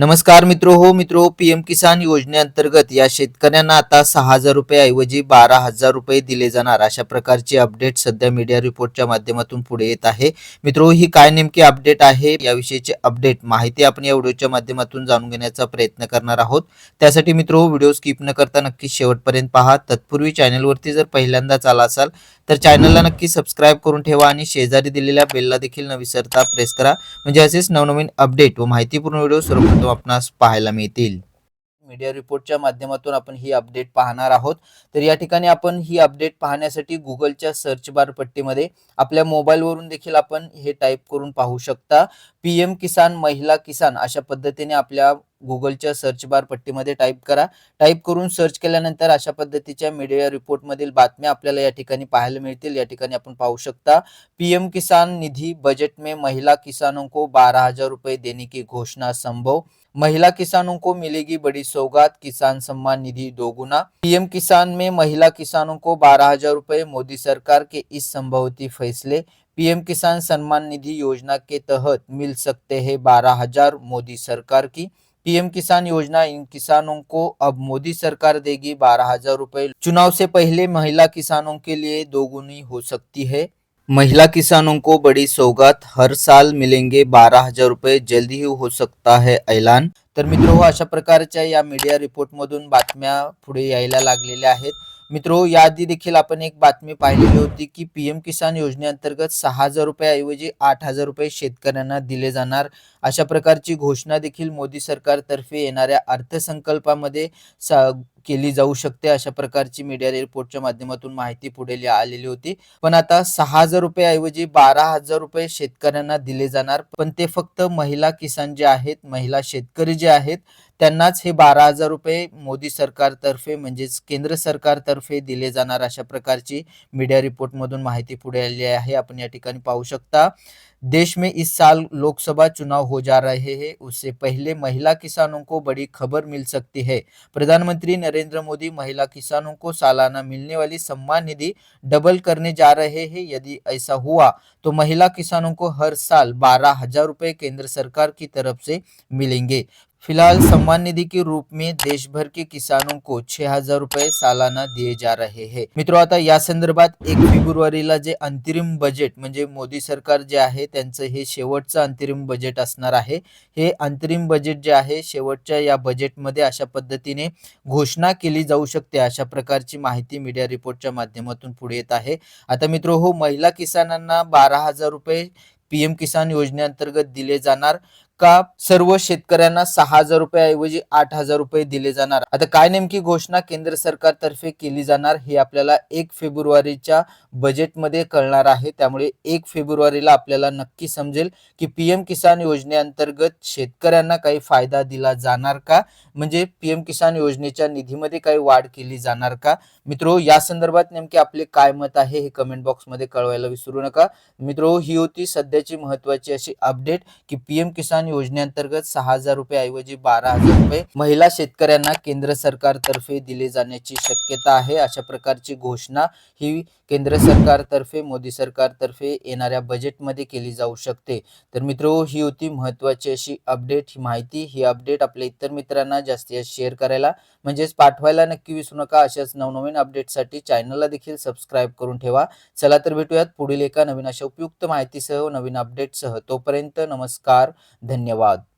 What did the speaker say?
नमस्कार मित्रो हो मित्रो पीएम किसान योजनेअंतर्गत या शेतकऱ्यांना आता सहा हजार रुपयाऐवजी बारा हजार रुपये दिले जाणार. अशा प्रकारची अपडेट सध्या मीडिया रिपोर्टच्या माध्यमातून पुढे येत आहे. मित्रो ही काय नेमकी अपडेट आहे? याविषयीची अपडेट माहिती आपण या व्हिडिओच्या माध्यमातून जाणून घेण्याचा प्रयत्न करणार आहोत. त्यासाठी मित्रो व्हिडिओ स्किप न करता नक्की शेवटपर्यंत पहा. तत्पूर्वी चॅनलवरती जर पहिल्यांदाच आला असाल तर चॅनलला नक्की सबस्क्राईब करून ठेवा आणि शेजारी दिलेल्या बेलला देखील न विसरता प्रेस करा. म्हणजे असेच नवनवीन अपडेट व माहितीपूर्ण व्हिडिओ सर्वप्रथम आपणास पाहायला मिळतील. मीडिया रिपोर्टच्या माध्यमातून आपण ही अपडेट पाहणार आहोत. तर या ठिकाणी आपण ही अपडेट पाहण्यासाठी गुगलच्या सर्च बार पट्टीमध्ये आपल्या मोबाईलवरून देखील आपण हे टाईप करून पाहू शकता. पी एम किसान महिला किसान अशा पद्धतीने आपल्या गुगलच्या सर्च बार पट्टीमध्ये टाईप करा. टाईप करून सर्च केल्यानंतर अशा पद्धतीच्या मीडिया रिपोर्टमधील बातम्या आपल्याला या ठिकाणी पाहायला मिळतील. या ठिकाणी आपण पाहू शकता पीएम किसान निधि बजट में महिला किसानों को बारह हजार रुपये देने की घोषणा संभव. महिला किसानों को मिलेगी बड़ी सौगात किसान सम्मान निधि दोगुना. पीएम किसान में महिला किसानों को बारह हजार रुपए मोदी सरकार के इस संभवती फैसले. पीएम किसान सम्मान निधि योजना के तहत मिल सकते हैं बारह हजार मोदी सरकार की. पीएम किसान योजना इन किसानों को अब मोदी सरकार देगी बारह हज़ार रूपए। चुनाव से पहले महिला किसानों के लिए दोगुनी हो सकती है। महिला किसानों को बड़ी सौगात हर साल मिलेंगे बारह हज़ार रुपये जल्द ही हो सकता है ऐलान। तर मित्रो, अशा प्रकारच्या या मीडिया रिपोर्टमधून बातम्या पुढे यायला लागलेल्या आहेत. मित्रो याआधी देखील आपण एक बातमी पाहिलेली होती की पीएम किसान योजनेअंतर्गत सहा हजार रुपयाऐवजी आठ हजार रुपये शेतकऱ्यांना दिले जाणार. अशा प्रकारची घोषणा देखील मोदी सरकारतर्फे येणाऱ्या अर्थसंकल्पामध्ये केली जाऊ शकते अशा प्रकारची मीडिया रिपोर्टच्या माध्यमातून माहिती पुढे आलेली होती. पण आता सहा हजार रुपयाऐवजी बारा हजार रुपये शेतकऱ्यांना दिले जाणार. पण ते फक्त महिला किसान जे आहेत महिला शेतकरी जे आहेत त्यांनाच हे बारा हजार रुपये मोदी सरकारतर्फे म्हणजेच केंद्र सरकारतर्फे दिले जाणार अशा प्रकारची मीडिया रिपोर्टमधून माहिती पुढे आली आहे. आपण या ठिकाणी पाहू शकता. देश में इस साल लोकसभा चुनाव हो जा रहे हैं। उससे पहले महिला किसानों को बड़ी खबर मिल सकती है। प्रधानमंत्री नरेंद्र मोदी महिला किसानों को सालाना मिलने वाली सम्मान निधि डबल करने जा रहे हैं। यदि ऐसा हुआ तो महिला किसानों को हर साल बारह हज़ार रुपए केंद्र सरकार की तरफ़ से मिलेंगे। फिलहाल सम्मान निधि के रूप में देश भर के किसानों को छह हजार रुपये सालाना दिए जा रहे हैं। मित्रों आता या संदर्भात एक फेब्रुवारीला जे अंतरिम बजेट म्हणजे मोदी सरकार जे आहे त्यांचं हे शेवटचं अंतरिम बजेट असणार आहे. हे अंतरिम बजेट जे आहे शेवटच्या या बजेटमध्ये अशा पद्धतीने घोषणा केली जाऊ शकते अशा प्रकारची माहिती मीडिया रिपोर्टच्या माध्यमातून पुढे येत आहे. आता मित्र हो महिला किसानांना बारा हजार रुपये पीएम किसान योजनेअंतर्गत दिले जाणार. का सर्व शेतकऱ्यांना सहा हजार रुपयाऐवजी आठ हजार रुपये दिले जाणार? आता काय नेमकी घोषणा केंद्र सरकारतर्फे केली जाणार हे आपल्याला एक फेब्रुवारीच्या बजेटमध्ये कळणार आहे. त्यामुळे एक फेब्रुवारीला आपल्याला नक्की समजेल की पीएम किसान योजनेअंतर्गत शेतकऱ्यांना काही फायदा दिला जाणार का? म्हणजे पीएम किसान योजनेच्या निधीमध्ये काही वाढ केली जाणार का? मित्रो या संदर्भात नेमके आपले काय मत आहे हे कमेंट बॉक्समध्ये कळवायला विसरू नका. मित्रो ही होती सध्याची महत्वाची अशी अपडेट की पीएम किसान योजनेअंतर्गत सहा हजार रुपये ऐवजी बारा हजार रुपये महिला शेतकऱ्यांना केंद्र सरकारतर्फे दिले जाण्याची शक्यता आहे अशा प्रकारची घोषणा ही केंद्र सरकारतर्फे मोदी सरकारतर्फे येणाऱ्या बजेटमध्ये केली जाऊ शकते. तर मित्रो ही होती महत्वाची अशी अपडेट ही माहिती ही अपडेट आपल्या इतर मित्रांना जास्तीत जास्त शेअर करायला. म्हणजेच पाठवायला नक्की विसरू नका अशाच नवनवीन अपडेटसाठी चॅनलला देखील सबस्क्राईब करून ठेवा. चला तर भेटूयात पुढील एका नवीन अशा उपयुक्त माहितीसह नवीन अपडेटसह तोपर्यंत नमस्कार धन्यवाद.